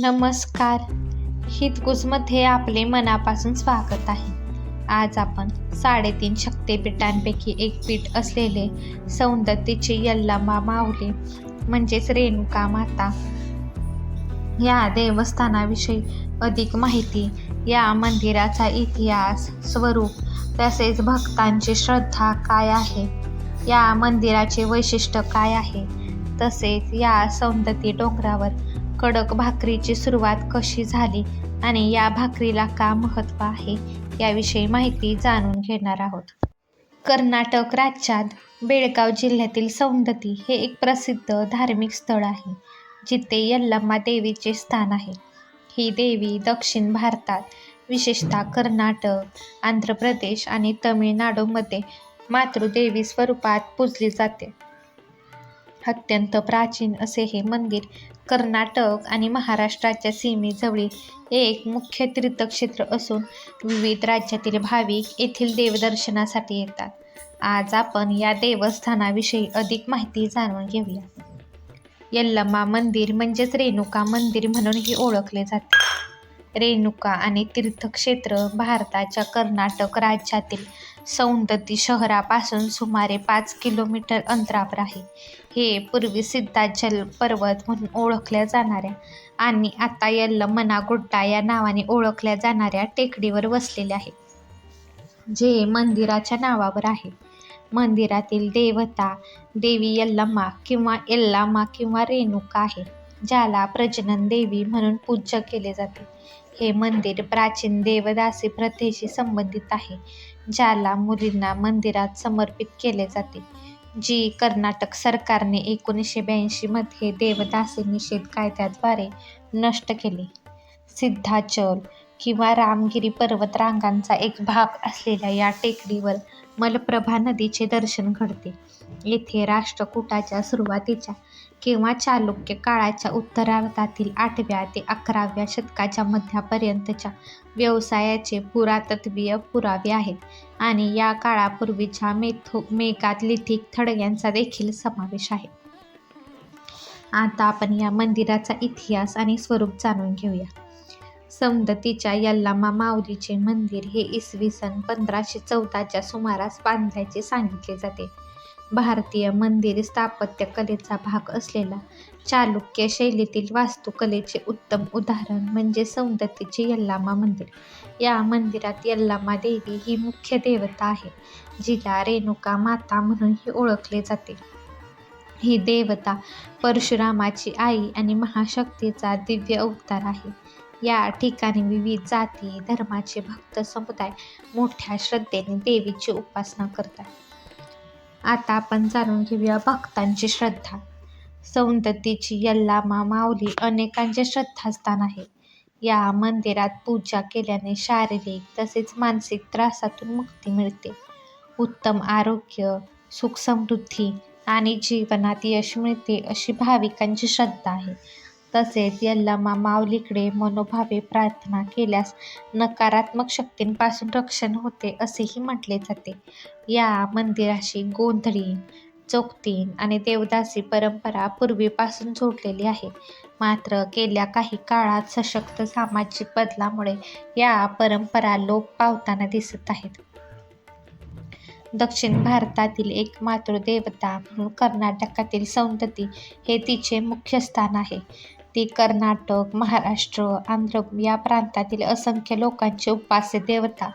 नमस्कार. हितगुजमध्ये आपले मनापासून स्वागत आहे. आज आपण साडेतीन शक्तिपीठांपैकी एक पीठ असलेले सौंदतीचे यल्लामा माऊली म्हणजेच रेणुका माता या देवस्थानाविषयी अधिक माहिती या मंदिराचा इतिहास स्वरूप तसेच भक्तांची श्रद्धा काय आहे या मंदिराचे वैशिष्ट्य काय आहे तसेच या सौंदती डोंगरावर कडक भाकरीची सुरुवात कशी झाली आणि या भाकरीला का महत्त्व आहे याविषयी माहिती जाणून घेणार आहोत. कर्नाटक राज्यात बेळगाव जिल्ह्यातील सौंदती हे एक प्रसिद्ध धार्मिक स्थळ आहे जिथे यल्लम्मा देवीचे स्थान आहे. ही देवी दक्षिण भारतात विशेषतः कर्नाटक आंध्र प्रदेश आणि तमिळनाडूमध्ये मातृदेवी स्वरूपात पूजली जाते. अत्यंत प्राचीन असे हे मंदिर कर्नाटक आणि महाराष्ट्राच्या सीमेजवळील एक मुख्य तीर्थक्षेत्र असून विविध राज्यातील भाविक येथील देवदर्शनासाठी येतात. आज आपण या देवस्थानाविषयी अधिक माहिती जाणून घेऊया. यल्लम्मा मंदिर म्हणजेच रेणुका मंदिर म्हणूनही ओळखले जाते. रेणुका आणि तीर्थक्षेत्र भारताच्या कर्नाटक राज्यातील सौंदती शहरापासून सुमारे पाच किलोमीटर अंतरावर आहे. हे पूर्वी सिद्धाचल पर्वत म्हणून ओळखल्या जाणाऱ्या आणि आता यल्लमना गुड्डा या नावाने ओळखल्या जाणाऱ्या टेकडीवर वसलेले आहे. जे मंदिराच्या नावावर आहे. मंदिरातील देवता देवी यल्लम्मा किंवा यल्लामा किंवा रेणुका आहे ज्याला प्रजनन देवी म्हणून पूज्य केले जाते. हे मंदिर प्राचीन देवदासी प्रथेशी संबंधित आहे ज्याला मुलींना मंदिरात समर्पित केले जाते जी कर्नाटक सरकारने एकोणीसशे ब्याऐंशीमध्ये देवदासी निषेध कायद्याद्वारे नष्ट केले. सिद्धाचल किंवा रामगिरी पर्वतरांगांचा एक भाग असलेल्या या टेकडीवर मलप्रभा नदीचे दर्शन घडते. येथे राष्ट्रकूटाच्या सुरुवातीच्या किंवा चालुक्य काळाच्या उत्तरार्धातील आठव्या ते अकराव्या शतकाच्या मध्यापर्यंतच्या व्यवसायाचे पुरातत्वीय पुरावे आहेत आणि या काळापूर्वीच्या मेथो मेगालिथिक थडग्यांचा देखील समावेश आहे. आता आपण या मंदिराचा इतिहास आणि स्वरूप जाणून घेऊया. समदतीच्या यल्लामा माऊलीचे मंदिर हे इसवी सन पंधराशे चौदाच्या सुमारास बांधल्याचे सांगितले जाते. भारतीय मंदिर स्थापत्यकलेचा भाग असलेला चालुक्य शैलीतील वास्तुकलेचे उत्तम उदाहरण म्हणजे सौंदतीचे यल्लामा मंदिर. या मंदिरात यल्लामा देवी ही मुख्य देवता आहे जिला रेणुका माता म्हणूनही ओळखले जाते. ही देवता परशुरामाची आई आणि महाशक्तीचा दिव्य अवतार आहे. या ठिकाणी विविध जाती धर्माचे भक्त समुदाय मोठ्या श्रद्धेने देवीची उपासना करतात. आता आपण जाणून घेऊया भक्तांची श्रद्धा. सौंदतीची यल्लामा माऊली अनेकांचे श्रद्धास्थान आहे. या मंदिरात पूजा केल्याने शारीरिक तसेच मानसिक त्रासातून मुक्ती मिळते. उत्तम आरोग्य सुख समृद्धी आणि जीवनात यश मिळते अशी भाविकांची श्रद्धा आहे. तसेच यल्लामा माऊलीकडे मनोभावे प्रार्थना केल्यास नकारात्मक शक्तींपासून रक्षण होते असेही म्हटले जाते. या मंदिराशी गोंधळी चौकतीन आणि देवदासी परंपरा पूर्वीपासून जोडलेली आहे. मात्र गेल्या काही काळात सशक्त सामाजिक बदलामुळे या परंपरा लोप पावताना दिसत आहेत. दक्षिण भारतातील एक मातृदेवता म्हणून कर्नाटकातील सौंदती हे तिचे मुख्य स्थान आहे. ती कर्नाटक महाराष्ट्र आंध्र या प्रांतातील असंख्य लोकांची उपास्य देवता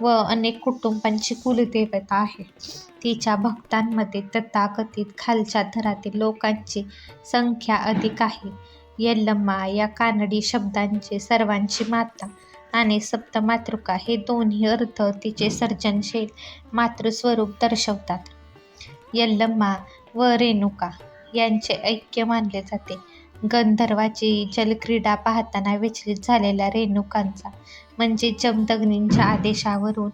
व अनेक कुटुंबांची कुलदेवता आहे तिच्या भक्तांमध्ये तथाकथित खालच्या थरातील लोकांची संख्या अधिक आहे. यल्लम्मा या कानडी शब्दांचे सर्वांची माता आणि सप्तमातृका हे दोन्ही अर्थ तिचे सर्जनशील मातृस्वरूप दर्शवतात. यल्लम्मा व रेणुका यांचे ऐक्य मानले जाते. गंधर्वाची जलक्रीडा पाहताना विचलित झालेल्या रेणुकांचा म्हणजे जमदग्नींच्या आदेशावरून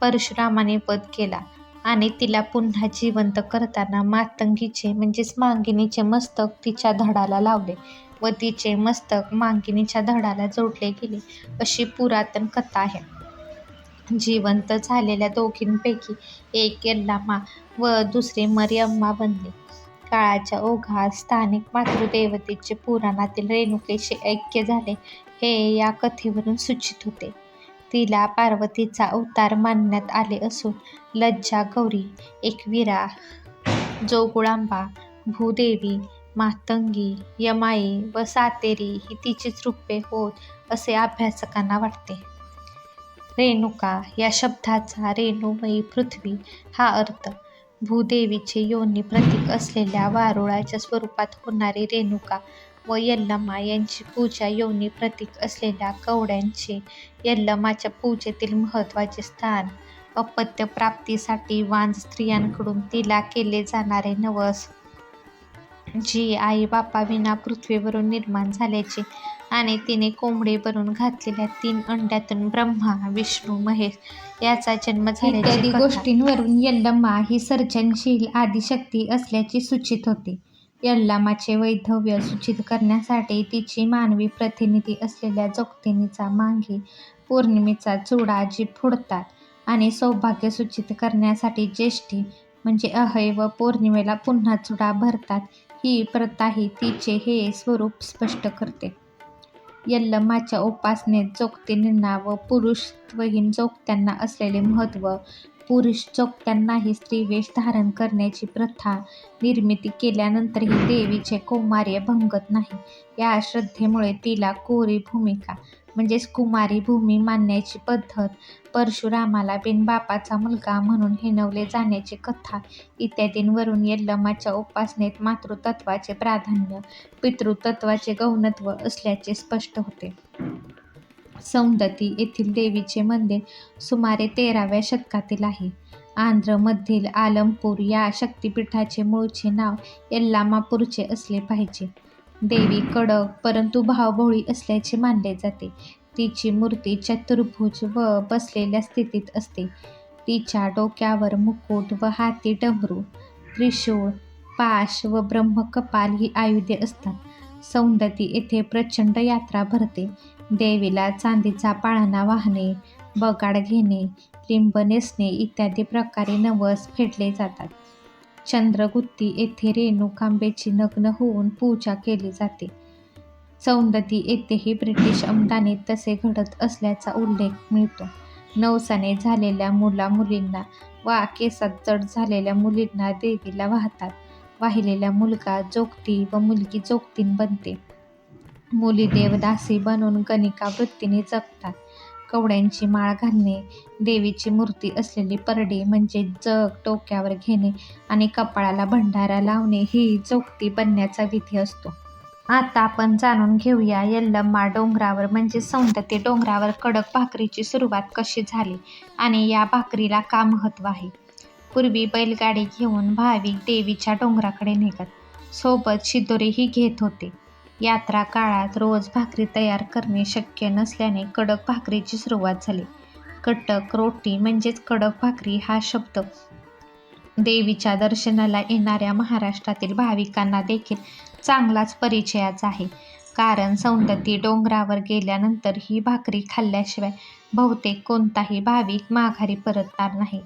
परशुरामाने वध केला आणि तिला पुन्हा जिवंत करताना मातंगीचे म्हणजेच मांगिनीचे मस्तक तिच्या धडाला लावले व तिचे मस्तक मांगिनीच्या धडाला जोडले गेले अशी पुरातन कथा आहे. जिवंत झालेल्या दोघींपैकी एक यल्लामा व दुसरे मरियम्मा बनले. काळाच्या ओघात स्थानिक मातृदेवतेचे पुराणातील रेणुकेशी ऐक्य झाले हे या कथेवरून सूचित होते. तिला पार्वतीचा अवतार मानण्यात आले असून लज्जा गौरी, एकवीरा, जोगुळांबा, भूदेवी, मातंगी, यमाई व सातेरी ही तिचीच रूपे होत असे अभ्यासकांना वाटते. रेणुका या शब्दाचा रेणुमयी पृथ्वी हा अर्थ. भूदेवीचे योनी प्रतीक असलेल्या वारुळाच्या स्वरूपात होणारी रेणुका व यल्लमा यांची पूजा योनी प्रतीक असलेल्या कवड्यांचे यल्लमाच्या पूजेतील महत्त्वाचे स्थान. अपत्य प्राप्तीसाठी वांज स्त्रियांकडून तिला केले जाणारे नवस, जी आई-बापाविना पृथ्वीवरून निर्माण झाल्याचे आणि तिने कोंबडी बनून घातलेल्या तीन अंड्यातून ब्रह्मा, विष्णू, महेश याचा जन्म इत्यादी. गोष्टींवरून यल्लमा ही सर्जनशील आदिशक्ती असल्याचे सूचित होते. यल्लामाचे वैधव्य सूचित करण्यासाठी तिची मानवी प्रतिनिधी असलेल्या जोगतीनीचा मागे पौर्णिमेचा चुडा जी फोडतात आणि सौभाग्य सूचित करण्यासाठी ज्येष्ठी म्हणजे अहय व पौर्णिमेला पुन्हा चुडा भरतात ही प्रथाही तिचे हे स्वरूप स्पष्ट करते. यल्लमाच्या उपासनेत जोगतीनींना व पुरुषत्वहीन जोगत्यांना असलेले महत्त्व, पुरुष चोपट्यांनाही स्त्रीवेष धारण करण्याची प्रथा निर्मिती केल्यानंतरही देवीचे कौमार्य भंगत नाही या श्रद्धेमुळे तिला कोरी भूमिका म्हणजेच कुमारी भूमी मानण्याची पद्धत, परशुरामाला बिनबापाचा मुलगा म्हणून हिणवले जाण्याची कथा इत्यादींवरून यल्लमाच्या उपासनेत मातृतत्त्वाचे प्राधान्य, पितृतत्वाचे गौणत्व असल्याचे स्पष्ट होते. सौंदती येथील देवीचे मंदिर सुमारे तेराव्या शतकातील आहे. आंध्रमधील आलमपूर या शक्तिपीठाचे मूळचे नाव यल्लामापूरचे असले पाहिजे. देवी कडक परंतु भावभोळी असल्याचे मानले जाते. तिची मूर्ती चतुर्भुज व बसलेल्या स्थितीत असते. तिच्या डोक्यावर मुकुट व हाती डमरू, त्रिशूळ, पाश व ब्रह्मकपाल ही आयुधे असतात. सौंदती येथे प्रचंड यात्रा भरते. देवीला चांदीचा पाळणा वाहणे, बगाड घेणे, लिंब नेसणे इत्यादी प्रकारे नवस फेडले जातात. चंद्रगुत्ती येथे रेणुकांबेची नग्न होऊन पूजा केली जाते. सौंदती येथेही ब्रिटिश आमदानीत तसे घडत असल्याचा उल्लेख मिळतो. नवसाने झालेल्या मुला-मुलींना वा केसात जड झालेल्या मुलींना देवीला वाहतात. वाहिलेला मुलगा जोगती व मुलगी जोगतीन बनते. मुली देवदासी बनून गणिका वृत्तीने जगतात. कवड्यांची माळ घालणे, देवीची मूर्ती असलेली परडी म्हणजे जग डोक्यावर घेणे आणि कपाळाला भंडारा लावणे ही जोगती बनण्याचा विधी असतो. आता आपण जाणून घेऊया यल्लम्मा डोंगरावर म्हणजे सौंदत्य डोंगरावर कडक भाकरीची सुरुवात कशी झाली आणि या भाकरीला का महत्त्व आहे. पूर्वी बैलगाडी घेऊन भाविक देवीच्या डोंगराकडे निघत. सोबत शिदोरीही घेत होते. यात्रा काळात रोज भाकरी तयार करणे शक्य नसल्याने कडक भाकरीची सुरुवात झाली. कटक रोटी म्हणजेच कडक भाकरी हा शब्द देवीच्या दर्शनाला येणाऱ्या महाराष्ट्रातील भाविकांना देखील चांगलाच परिचयाचा आहे. कारण सौंदती डोंगरावर गेल्यानंतर ही भाकरी खाल्ल्याशिवाय बहुतेक कोणताही भाविक माघारी परतणार नाही.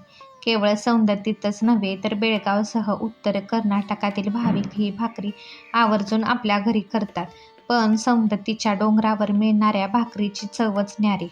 केवळ सौंदतीतच नव्हे तर बेळगावसह उत्तर कर्नाटकातील भाविक ही भाकरी आवर्जून आपल्या घरी करतात. पण सौंदतीच्या डोंगरावर मिळणाऱ्या भाकरीची चवच न्यारी.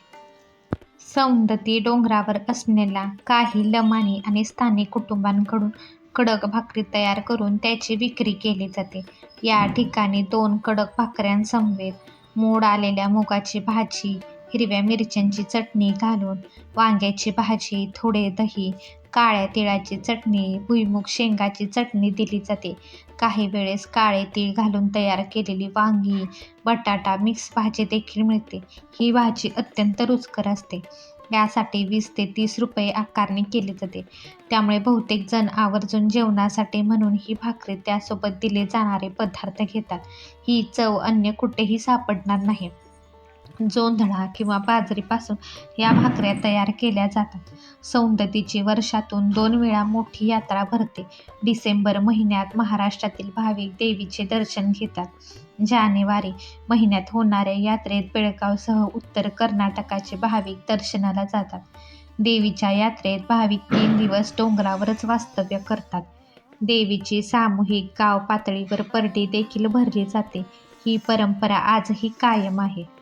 सौंदती डोंगरावर असलेल्या काही लमाणी आणि स्थानिक कुटुंबांकडून कडक भाकरी तयार करून त्याची विक्री केली जाते. या ठिकाणी दोन कडक भाकऱ्यांसमवेत मोड आलेल्या मुगाची भाजी, हिरव्या मिरच्यांची चटणी घालून वांग्याची भाजी, थोडे दही, काळ्या तिळाची चटणी, भुईमूग शेंगाची चटणी दिली जाते. काही वेळेस काळे तीळ घालून तयार केलेली वांगी, बटाटा मिक्स भाजी देखील मिळते. ही भाजी अत्यंत रुचकर असते. यासाठी वीस ते तीस रुपये आकारणी केली जाते. त्यामुळे बहुतेक जण आवर्जून जेवणासाठी म्हणून ही भाकरी त्यासोबत दिले जाणारे पदार्थ घेतात. ही चव अन्य कुठेही सापडणार नाही. जोंधळा किंवा बाजरीपासून या भाकऱ्या तयार केल्या जातात. सौंदतीची वर्षातून दोन वेळा मोठी यात्रा भरते. डिसेंबर महिन्यात महाराष्ट्रातील भाविक देवीचे दर्शन घेतात. जानेवारी महिन्यात होणाऱ्या यात्रेत बेळगावसह उत्तर कर्नाटकाचे भाविक दर्शनाला जातात. देवीच्या यात्रेत भाविक तीन दिवस डोंगरावरच वास्तव्य करतात. देवीची सामूहिक गाव पातळीवर परडी देखील भरली जाते ही परंपरा आजही कायम आहे